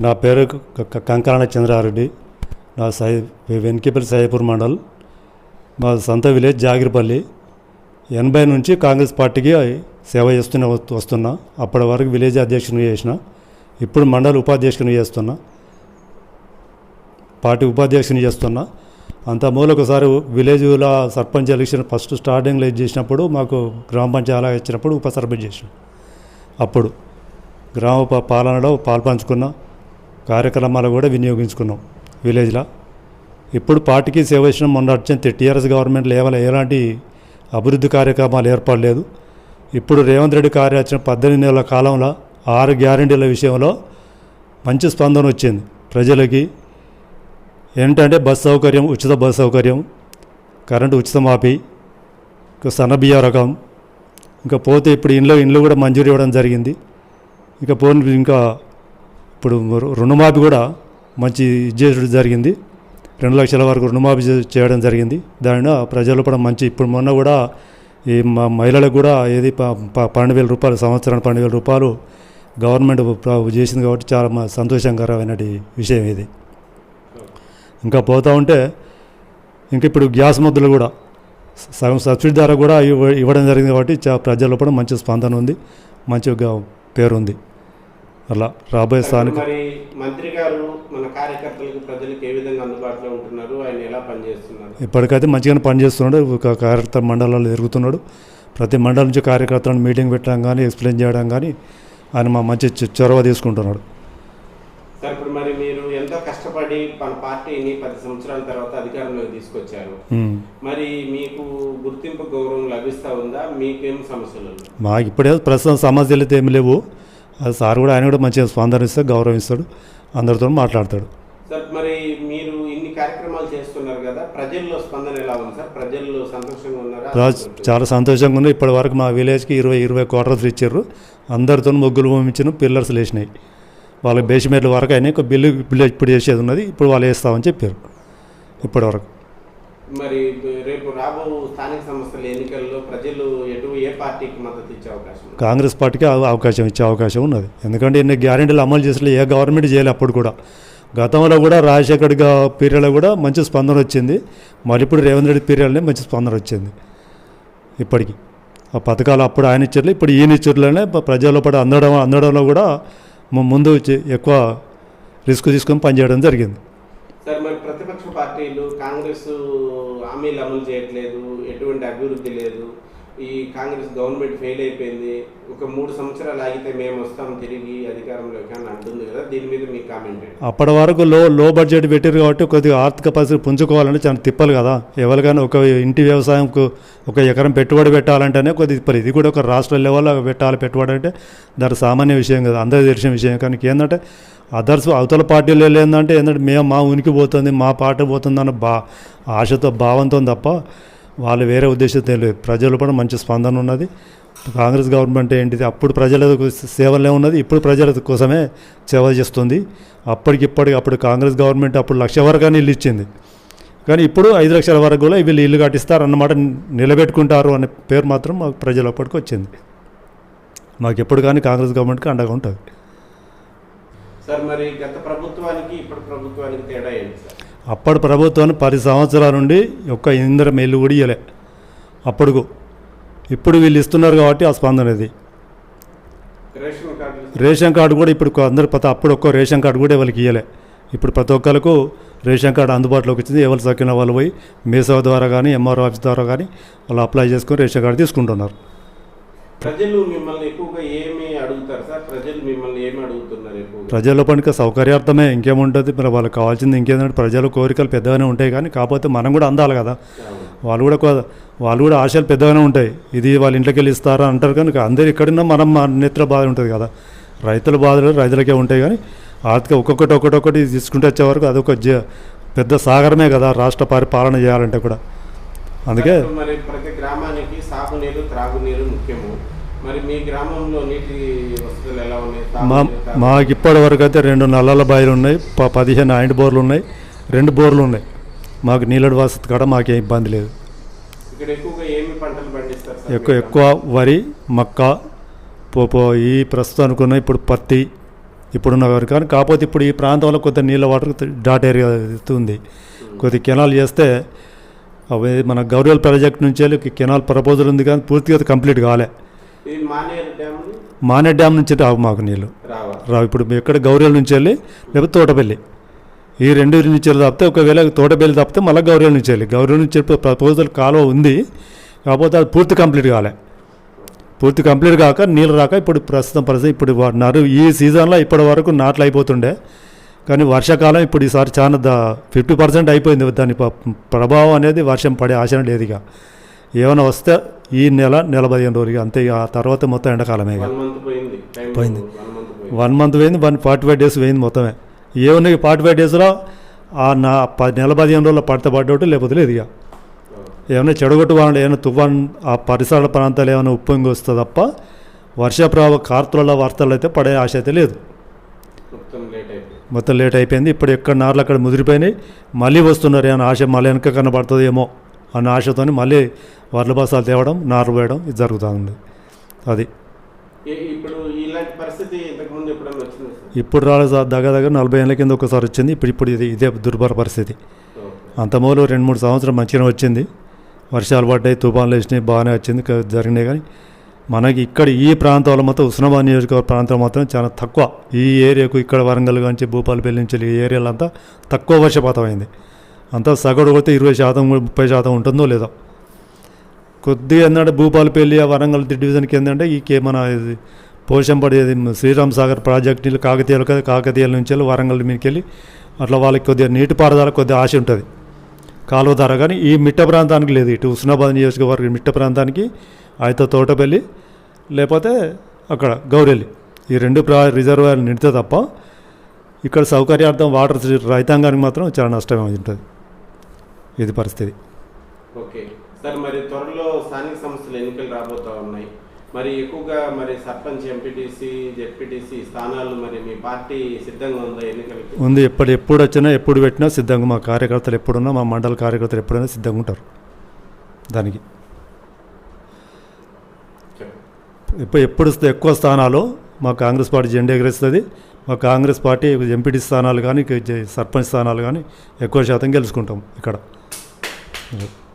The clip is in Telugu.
నా పేరు కంకరణ కంకరాణ చంద్రారెడ్డి. నా సై వెన్కిపల్లి సైపూర్ మండల్. మా సొంత విలేజ్ జాగిరిపల్లి. ఎనభై నుంచి కాంగ్రెస్ పార్టీకి సేవ చేస్తూనే వస్తున్నా. అప్పటి వరకు విలేజ్ అధ్యక్షుని చేసిన. ఇప్పుడు మండల ఉపాధ్యక్షుని చేస్తున్నా. పార్టీ ఉపాధ్యక్షుని చేస్తున్నా. అంత మూల ఒకసారి విలేజ్లో సర్పంచ్ ఎలక్షన్ ఫస్ట్ స్టార్టింగ్లో ఇది చేసినప్పుడు మాకు గ్రామ పంచాయతీ ఇచ్చినప్పుడు ఉప సర్పంచ్ చేసినాం. అప్పుడు గ్రామ ప- పాలనలో పాల్పంచుకున్న. కార్యక్రమాలు కూడా వినియోగించుకున్నాం విలేజ్లో. ఇప్పుడు పార్టీకి సేవ చేసిన మొన్న వచ్చిన టీఆర్ఎస్ గవర్నమెంట్ లేవల ఎలాంటి అభివృద్ధి కార్యక్రమాలు ఏర్పడలేదు ఇప్పుడు రేవంత్ రెడ్డి కార్యాచరణ పద్దెనిమిది నెలల కాలంలో ఆరు గ్యారంటీల విషయంలో మంచి స్పందన వచ్చింది ప్రజలకి. ఏంటంటే బస్ సౌకర్యం ఉచిత బస్ సౌకర్యం కరెంటు ఉచిత మాఫీ ఇంకా సన్నబియ్య రకం ఇంకా పోతే ఇప్పుడు ఇంట్లో ఇండ్లు కూడా మంజూరు ఇవ్వడం జరిగింది. ఇంకా పోనీ ఇంకా ఇప్పుడు రుణమాఫీ కూడా మంచి ఇది చేయడం జరిగింది. రెండు లక్షల వరకు రుణమాఫీ చేయడం జరిగింది. దానిలో ప్రజలు కూడా మంచి ఇప్పుడు మొన్న కూడా ఈ మా మహిళలకు కూడా ఏది ప- పన్నెండు వేల రూపాయలు సంవత్సరానికి పన్నెండు వేల రూపాయలు గవర్నమెంట్ చేసింది కాబట్టి చాలా సంతోషకరమైన విషయం ఇది. ఇంకా పోతూ ఉంటే ఇంక ఇప్పుడు గ్యాస్ ముద్దలు కూడా సగం సబ్సిడీ ద్వారా కూడా ఇవ్వ- ఇవ్వడం జరిగింది కాబట్టి చా ప్రజల్లో కూడా మంచి స్పందన ఉంది. మంచి పేరు ఉంది అలా రాబోయే స్థానిక మరి మంత్రి గారు మన కార్యకర్తలకు ప్రజలకు ఏ విధంగా అందుబాటులో ఉంటున్నారు? ఆయన ఎలా పనిచేస్తున్నారు? ఇప్పటికైతే మంచిగానే పనిచేస్తున్నాడు. ఒక కార్యకర్త మండలాల్లో తిరుగుతున్నాడు. ప్రతి మండలం నుంచి కార్యకర్తలను మీటింగ్ పెట్టడం కానీ ఎక్స్ప్లెయిన్ చేయడం కానీ ఆయన మా మంచి చొరవ తీసుకుంటున్నాడు. సార్ ఇప్పుడు మరి మీరు ఎంతో కష్టపడి మన పార్టీని పది సంవత్సరాల తర్వాత అధికారంలోకి తీసుకొచ్చారు. మరి మీకు గుర్తింపు గౌరవం లభిస్తా ఉందా? మీకేం సమస్యలు? మాకు ఇప్పుడే ప్రస్తుతం సమస్యలు అయితే ఏమి లేవు. సార్ కూడా ఆయన కూడా మంచిగా స్పందన ఇస్తాడు గౌరవిస్తాడు. అందరితో మాట్లాడతాడు. సార్ మరి మీరు ఇన్ని కార్యక్రమాలు చేస్తున్నారు కదా ప్రజల్లో స్పందన ఎలా ఉంది సార్? ప్రజల్లో సంతోషంగా ఉన్నారా? చాలా సంతోషంగా ఉంది. ఇప్పటి వరకు మా విలేజ్కి ఇరవై ఇరవై క్వార్టర్స్ ఇచ్చారు. అందరితో ముగ్గులు పంపించిన. పిల్లర్స్ లేచినాయి. వాళ్ళకి బేస్మెంట్ల వరకు అయినా ఒక బిల్లు బిల్లు ఇప్పుడు చేసేది ఉన్నది. ఇప్పుడు వాళ్ళు వేస్తామని చెప్పారు. ఇప్పటి వరకు. మరి రేపు రాబో స్థానిక సంస్థల ఎన్నికల్లో ప్రజలు ఎటు ఏ పార్టీకి మద్దతు ఇచ్చే అవకాశం కాంగ్రెస్ పార్టీకి అవ- అవకాశం ఇచ్చే అవకాశం ఉన్నది. ఎందుకంటే ఎన్ని గ్యారెంటీలు అమలు చేసిన ఏ గవర్నమెంట్ చేయలే అప్పుడు కూడా. గతంలో కూడా రాజశేఖర్ పీరియడ్లో కూడా మంచి స్పందన వచ్చింది. మరి ఇప్పుడు రేవంత్ రెడ్డి పీరియడ్లోనే మంచి స్పందన వచ్చింది. ఇప్పటికి. ఆ పథకాలు అప్పుడు ఆయన ఇచ్చారు ఇప్పుడు ఈయన ఇచ్చారులోనే ప్రజల్లో పడి అందడం అందడంలో కూడా ముందు ఎక్కువ రిస్క్ తీసుకొని పనిచేయడం జరిగింది. సరే మరి ప్రతిపక్ష పార్టీలు కాంగ్రెస్ హామీలు అమలు చేయట్లేదు ఎటువంటి అభివృద్ధి లేదు ఈ కాంగ్రెస్ గవర్నమెంట్ ఫెయిల్ అయిపోయింది ఒక మూడు సంవత్సరాలు ఆగితే మేము వస్తాం తిరిగి అధికారంలోకి అని అంటుంది కదా దీని మీద మీ కామెంట్ అప్పటి వరకు లో లో బడ్జెట్ పెట్టారు కాబట్టి కొద్దిగా ఆర్థిక పరిస్థితి పుంజుకోవాలంటే చాలా తిప్పలు కదా ఎవరికైనా ఒక ఇంటి వ్యవసాయంకు ఒక ఎకరం పెట్టుబడి పెట్టాలంటేనే కొద్ది తిప్పలు ఇది కూడా ఒక రాష్ట్ర లెవెల్లో పెట్టాలి పెట్టుబడి అంటే దాని సామాన్య విషయం కదా అందరూ తెలిసిన విషయం కానీ ఏంటంటే అదర్స్ అవతల పార్టీలు ఏంటంటే ఏంటంటే మేము మా ఉనికి పోతుంది మా పార్టీ పోతుంది అన్న బా ఆశతో భావంతో తప్ప వాళ్ళు వేరే ఉద్దేశం లేదు ప్రజలు కూడా మంచి స్పందన ఉన్నది. కాంగ్రెస్ గవర్నమెంట్ ఏంటిది? అప్పుడు ప్రజల సేవలే ఉన్నది ఇప్పుడు ప్రజల కోసమే సేవ చేస్తుంది. అప్పటికిప్పటికి అప్పుడు కాంగ్రెస్ గవర్నమెంట్ అప్పుడు లక్ష వరకు ఇల్లు ఇచ్చింది. కానీ ఇప్పుడు ఐదు లక్షల వరకు కూడా వీళ్ళు ఇల్లు కట్టిస్తారు అన్నమాట నిలబెట్టుకుంటారు అనే పేరు మాత్రం మాకు ప్రజలు అప్పటికి వచ్చింది. మాకు ఎప్పుడు కానీ కాంగ్రెస్ గవర్నమెంట్కి అండగా ఉంటుంది. సార్ మరి గత ప్రభుత్వానికి ఇప్పుడు ప్రభుత్వానికి తేడా ఏంటి సార్? అప్పటి ప్రభుత్వాన్ని పది సంవత్సరాల నుండి ఒక్క ఇందిరం ఇల్లు కూడా ఇవ్వలే అప్పుడు ఇప్పుడు వీళ్ళు ఇస్తున్నారు కాబట్టి ఆ స్పందన ఇది. రేషన్ కార్డు కూడా ఇప్పుడు అందరు ప్రతి అప్పుడు ఒక్క రేషన్ కార్డు కూడా ఎవరికి ఇవ్వలే ఇప్పుడు ప్రతి ఒక్కరికి రేషన్ కార్డు అందుబాటులోకి వచ్చింది ఎవరు సకిన వాళ్ళు పోయి మీసో ద్వారా కానీ ఎంఆర్ఓ ఆఫీస్ ద్వారా కానీ వాళ్ళు అప్లై చేసుకొని రేషన్ కార్డు తీసుకుంటున్నారు. ప్రజలు మిమ్మల్ని ఎక్కువగా ఏమి అడుగుతారు సార్? ప్రజలు మిమ్మల్ని ఏమి ఎక్కువగా ప్రజల పనికి సౌకర్యార్థమే ఇంకేముంటుంది మరి వాళ్ళకి కావాల్సింది ఇంకేంటంటే ప్రజల కోరికలు పెద్దగానే ఉంటాయి కానీ కాకపోతే మనం కూడా అందాలి కదా. వాళ్ళు కూడా వాళ్ళు కూడా ఆశలు పెద్దగానే ఉంటాయి. ఇది వాళ్ళ ఇంట్లోకి వెళ్ళి ఇస్తారా అంటారు కానీ అందరు ఎక్కడున్నా మనం మన నేత్ర బాధ ఉంటుంది కదా. రైతుల బాధలు రైతులకే ఉంటాయి కానీ ఆర్థిక ఒక్కొక్కటి ఒక్కొక్కటి తీసుకుంటూ వచ్చే వరకు అదొక జ పెద్ద సాగరమే కదా రాష్ట్ర పరిపాలన చేయాలంటే కూడా. అందుకే మరి ప్రతి గ్రామానికి సాగునీరు త్రాగునీరు ముఖ్యము. మరి మీ గ్రామంలో నీటి మా మాకు ఇప్పటి వరకు అయితే రెండు నల్లల బాయిలు ఉన్నాయి పదిహేను ఆయింట్ బోర్లు ఉన్నాయి రెండు బోర్లు ఉన్నాయి. మాకు నీళ్ళ వసతి కూడా మాకేం ఇబ్బంది లేదు. ఎక్కువ ఎక్కువ వరి మక్క పో పో ఈ ప్రస్తుతం అనుకున్న ఇప్పుడు పత్తి ఇప్పుడున్న వారు. కానీ కాకపోతే ఇప్పుడు ఈ ప్రాంతంలో కొద్ది నీళ్ళ వాటర్ డాట్ ఏరియా ఉంది. కొద్ది కెనాల్ చేస్తే అవి మన గౌరవల్ ప్రాజెక్ట్ నుంచి వెళ్ళి కెనాల్ ప్రపోజల్ ఉంది కానీ పూర్తిగా కంప్లీట్ కాలే. మానే డ్యామ్ నుంచి రావు మాకు నీళ్ళు. రావా? ఇప్పుడు ఎక్కడ గౌరవల్ నుంచి వెళ్ళి లేకపోతే తోటపల్లి. ఈ రెండు నుంచి వెళ్ళి తప్పితే ఒకవేళ తోటపల్లి తప్పితే మళ్ళీ గౌరవల్ నుంచి వెళ్ళి. గౌరవల్ నుంచి ప్రపోజల్ కాలువ ఉంది కాకపోతే అది పూర్తి కంప్లీట్ కాలే. పూర్తి కంప్లీట్ కాక నీళ్ళు రాక ఇప్పుడు ప్రస్తుతం పరిస్థితి ఇప్పుడు నరు ఈ సీజన్లో ఇప్పటి వరకు నాట్లు అయిపోతుండే. కానీ వర్షాకాలం ఇప్పుడు ఈసారి చాలా దా ఫిఫ్టీ పర్సెంట్ అయిపోయింది. దాని ప్రభావం అనేది వర్షం పడే ఆశ లేదు ఇక. ఏమైనా వస్తే ఈ నెల నెల పదిహేను రోజులు అంతే ఇక ఆ తర్వాత మొత్తం ఎండాకాలమే పోయింది. వన్ మంత్ పోయింది. వన్ ఫార్టీ ఫైవ్ డేస్ పోయింది మొత్తమే. ఏమున్నాయి ఫార్టీ ఫైవ్ డేస్లో ఆ నా పది నెల పదిహేను రోజులు పడితే పడ్డోటు లేకపోతే లేదు ఇక. ఏమైనా చెడగొట్టు వాళ్ళు ఏమైనా తుఫాన్ ఆ పరిసర ప్రాంతాలు ఏమైనా ఉప్పొంగి వస్తే తప్ప వర్షప్రభావ కార్తల వార్తలు అయితే పడే ఆశ అయితే లేదు. మొత్తం లేట్ అయిపోయింది. మొత్తం లేట్ అయిపోయింది. ఇప్పుడు ఎక్కడ నార్లు అక్కడ ముదిరిపోయినాయి. మళ్ళీ వస్తున్నారు ఏమైనా ఆశ మళ్ళీ వెనక కనబడుతుందేమో. అన్న ఆశతోని మళ్ళీ వడ్ల బస్తాలు తేవడం నారు పోయడం ఇది జరుగుతూ ఉంది. అది. ఇప్పుడు రాలేదు సార్? దగ్గర దగ్గర నలభై ఏళ్ళ కింద ఒకసారి వచ్చింది ఇప్పుడు ఇప్పుడు ఇది ఇదే దుర్భర పరిస్థితి. అంత మూలు రెండు మూడు సంవత్సరం మంచిగా వచ్చింది. వర్షాలు పడ్డాయి తుఫాన్లు వేసినాయి బాగానే వచ్చింది జరిగినాయి కానీ మనకి ఇక్కడ ఈ ప్రాంతంలో మొత్తం ఉస్నాబాద్ నియోజకవర్గ ప్రాంతం మాత్రం చాలా తక్కువ. ఈ ఏరియాకు ఇక్కడ వరంగల్ నుంచి భూపాలపల్లి నుంచి ఈ ఏరియాలో అంతా తక్కువ వర్షపాతం అయింది. అంతా సగడు కొడితే ఇరవై శాతం ముప్పై శాతం ఉంటుందో లేదో. కొద్దిగా ఏంటంటే భూపాలపల్లి ఆ వరంగల్ డివిజన్కి ఏంటంటే ఈ కే- మన ఇది పోషంపడి ఇది శ్రీరామ్ సాగర్ ప్రాజెక్ట్ నీళ్ళు కాకతీయాలు కదా కాకతీయాల నుంచి వెళ్ళి వరంగల్ మీదకి వెళ్ళి అట్లా వాళ్ళకి కొద్దిగా నీటిపారుదల కొద్దిగా ఆశ ఉంటుంది. కాలువ ధర కానీ ఈ మిట్ట ప్రాంతానికి లేదు. ఇటు ఉస్నాబాద్ నియోజకవర్గం మిట్ట ప్రాంతానికి అయితే తోటపల్లి లేకపోతే అక్కడ గౌరెల్లి. ఈ రెండు ప్రా రిజర్వాయర్లు నిడితే తప్ప ఇక్కడ సౌకర్యార్థం వాటర్ రైతాంగానికి మాత్రం చాలా నష్టమే ఉంటుంది. ఇది పరిస్థితి. ఓకే. సార్ మరి త్వరలో స్థానిక సంస్థల ఎన్నికలు రాబోతా ఉన్నాయి. మరి ఎక్కువగా మరి సర్పంచ్ ఎంపీటీసీ జెడ్పీటీసీ స్థానాలు మరి మీ పార్టీ సిద్ధంగా ఉందా ఎన్నికలకి? ఉంది. ఎప్పుడు ఎప్పుడు వచ్చినా ఎప్పుడు పెట్టినా సిద్ధంగా మా కార్యకర్తలు ఎప్పుడున్నా మా మండల కార్యకర్తలు ఎప్పుడైనా సిద్ధంగా ఉంటారు. దానికి. ఇప్పుడు ఎప్పుడు ఎక్కువ స్థానాలు మా కాంగ్రెస్ పార్టీ జెండా ఎగరేస్తుంది. మా కాంగ్రెస్ పార్టీ ఎంపీటీ స్థానాలు కానీ సర్పంచ్ స్థానాలు కానీ ఎక్కువ శాతం గెలుచుకుంటాం ఇక్కడ. 이.